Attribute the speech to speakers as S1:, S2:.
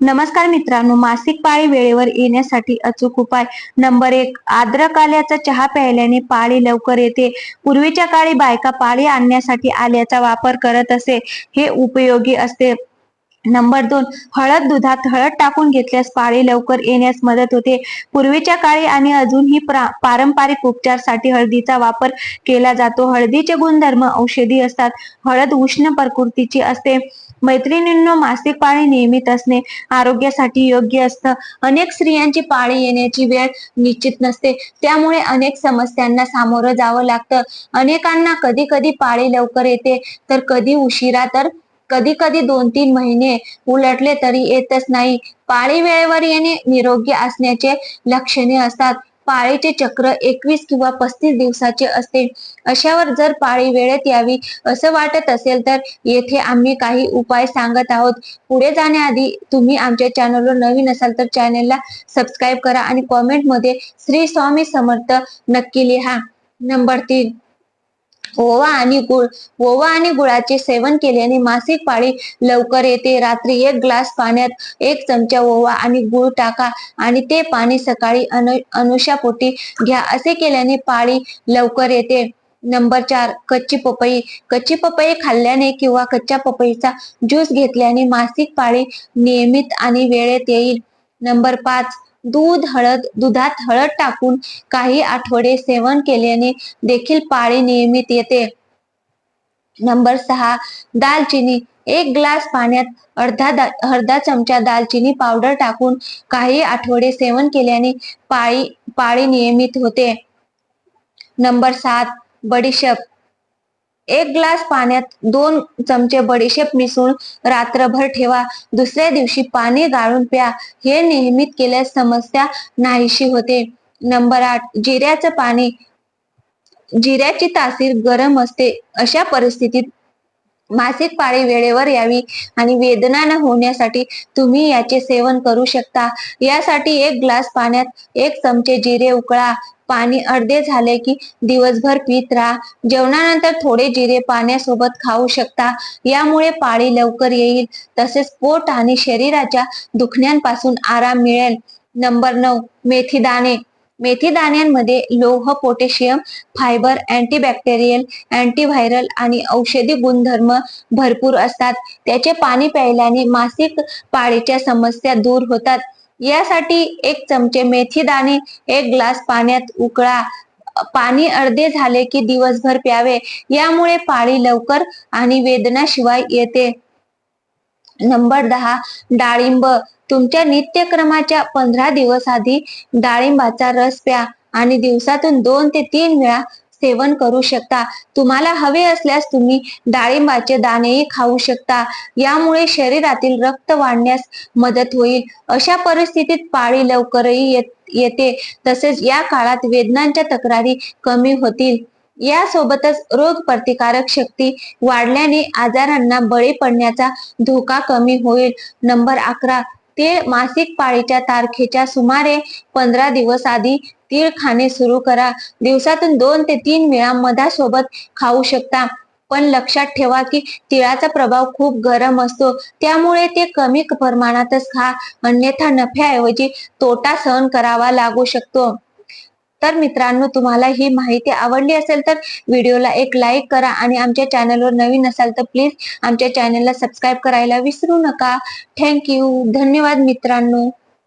S1: नमस्कार मित्रांनो मासिक पाळी वेळेवर येण्यासाठी अचूक उपाय. नंबर एक आद्रक आल्याचा चहा प्यायल्याने पाळी लवकर येते. पूर्वीच्या काळी बायका पाळी आणण्यासाठी आल्याचा वापर करत असे हे उपयोगी असते. नंबर दोन हळद दुधात हळद टाकून घेतल्यास पाळी लवकर येण्यास मदत होते. पूर्वीच्या काळी आणि अजूनही पारंपरिक उपचारसाठी हळदीचा वापर केला जातो. हळदीचे गुणधर्म औषधी असतात. हळद उष्ण प्रकृतीची असते. मैत्रिणींनो मासिक पाळी नियमित असणे आरोग्यासाठी योग्य असतं. अनेक स्त्रियांची पाळी येण्याची वेळ निश्चित नसते. त्यामुळे अनेक समस्यांना सामोरं जावं लागतं. अनेकांना कधी कधी पाळी लवकर येते तर कधी उशिरा तर कधी कधी दोन तीन महिने उलटले तरी येतच नाही. पाळी वेळेवर येणे निरोगी असण्याचे लक्षणे असतात. पाळीचे चक्र एकवीस किंवा पस्तीस दिवसाचे असते अशावर जर पाळी वेळेत यावी असं वाटत असेल तर येथे आम्ही काही उपाय सांगत आहोत. पुढे जाण्याआधी तुम्ही आमच्या चॅनलवर नवीन असाल तर चॅनलला सबस्क्राईब करा आणि कॉमेंटमध्ये श्री स्वामी समर्थ नक्की लिहा. नंबर तीन. ओवा आणि गुळ. ओवा आणि गुळाचे सेवन केल्याने मासिक पाळी लवकर येते. रात्री एक ग्लास पाण्यात एक चमचा ओवा आणि गुळ टाका आणि ते पाणी सकाळी अनु अनुषापोटी घ्या. असे केल्याने पाळी लवकर येते. नंबर चार कच्ची पपई. कच्ची पपई खाल्ल्याने किंवा कच्च्या पपईचा ज्यूस घेतल्याने मासिक पाळी नियमित आणि वेळेत येईल. नंबर पाच दूध हळद दुधात हळद टाकून काही आठवडे सेवन केल्याने देखील पाळी नियमित येते. नंबर सहा दालचिनी. एक ग्लास पाण्यात अर्धा दा अर्धा चमचा दालचिनी पावडर टाकून काही आठवडे सेवन केल्याने पाळी पाळी नियमित होते. नंबर सात बडीशेप. एक ग्लास पाण्यात दोन चमचे बडीशेप मिसळून रात्रभर ठेवा. दुसऱ्या दिवशी पाणी गाळून प्या. हे नियमित केल्यास समस्या नाहीशी होते. नंबर आठ जिऱ्याचं पाणी जिऱ्याची तासीर गरम असते. अशा परिस्थितीत मासिक पाळी वेळेवर यावी आणि वेदना न होण्यासाठी तुम्ही याचे सेवन करू शकता. यासाठी एक ग्लास पाण्यात एक चमचे जिरे उकळा. पाणी अर्धे झाले की दिवसभर पित राहा. जेवणानंतर थोडे जिरे पाण्यासोबत खाऊ शकता. यामुळे पाळी लवकर येईल. तसेच पोट आणि शरीराच्या दुखण्यांपासून आराम मिळेल. नंबर नऊ मेथी दाणे मेथी दाण्यांमध्ये लोह पोटॅशियम फायबर अँटीबॅक्टेरियल अँटीव्हायरल आणि औषधी गुणधर्म भरपूर असतात. त्याचे पाणी प्यायल्याने मासिक पाळीच्या समस्या दूर होतात. यासाठी एक चमचे मेथी दाणे एक ग्लास पाण्यात उकळा. पाणी अर्धे झाले की दिवसभर प्यावे. यामुळे पाळी लवकर आणि वेदनाशिवाय येते. नंबर दहा डाळिंब. तुमच्या नित्यक्रमाच्या पंधरा दिवस आधी डाळिंबाचा रस प्या आणि दिवसातून दोन ते तीन वेळा सेवन करू शकता. तुम्हाला हवे असल्यास तुम्ही डाळिंबाचे दाणेही खाऊ शकता. यामुळे शरीरातील रक्त वाढण्यास मदत होईल. अशा परिस्थितीत पाळी लवकरही येते तसेच या काळात वेदनांच्या तक्रारी कमी होतील. यासोबतच रोग प्रतिकारक शक्ती वाढल्याने आजारांना बळी पडण्याचा धोका कमी होईल. नंबर अकरा तीळ मासिक पाळीच्या तारखेच्या सुमारे पंधरा दिवस आधी तीळ खाणे सुरू करा. दिवसातून दोन ते तीन वेळा मधासोबत खाऊ शकता. पण लक्षात ठेवा की तिळाचा प्रभाव खूप गरम असतो. त्यामुळे ते कमी प्रमाणातच खा. अन्यथा नफ्याऐवजी तोटा सहन करावा लागू शकतो. तर मित्रांनो तुम्हाला ही माहिती आवडली असेल तर व्हिडिओला एक लाईक करा आणि आमच्या चॅनलवर नवीन असाल तर प्लीज आमच्या चॅनलला सबस्क्राईब करायला विसरू नका. थँक्यू धन्यवाद मित्रांनो.